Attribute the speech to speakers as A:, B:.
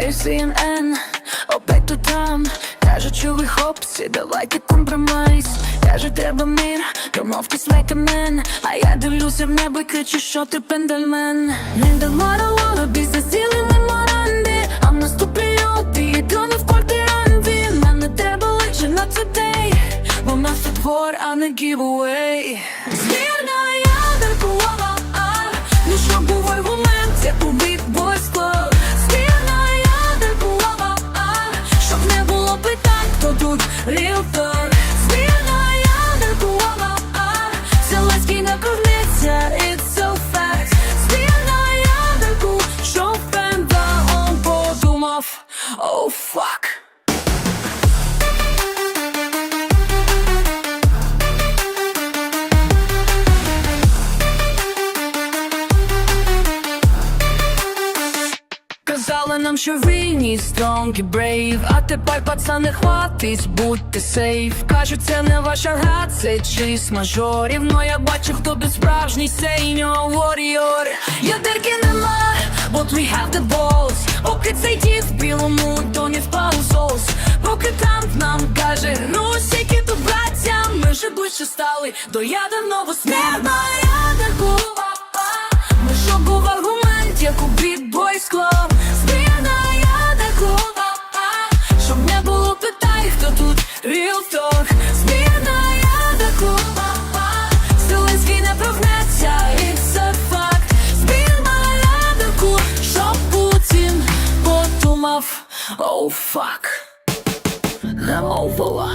A: Читаю CNN, опять тут там. Кажуть, що ви хлопці, давайте компроміс. Каже, треба мир, домовтесь like a man. А я дивлюся в небо і кричу, що ти пендельмен. Не дамо лобі за цілі меморанди А в наступі ти єдиний в квартиранті Мене треба лише на today Бо в нас тут вор, а не giveaway. Звірна ядеркова, fuck. Казали нам, що вільні, strong і brave. А тепер, пацани, хватить, будьте сейф Кажуть, це не ваша гра, це чийсь мажорів Но я бачу, хто тут справжній warrior Ядерки Ми ближче стали до ядерного смерна ядерку ми що був аргумент, як у Big Boys Club Зміна ядеркова Щоб не було питань, хто тут real talk. Зміна ядеркова Зеленський не прогнеться, it's a fact. Зміна ядерку, щоб Путін подумав. Oh fuck Намовила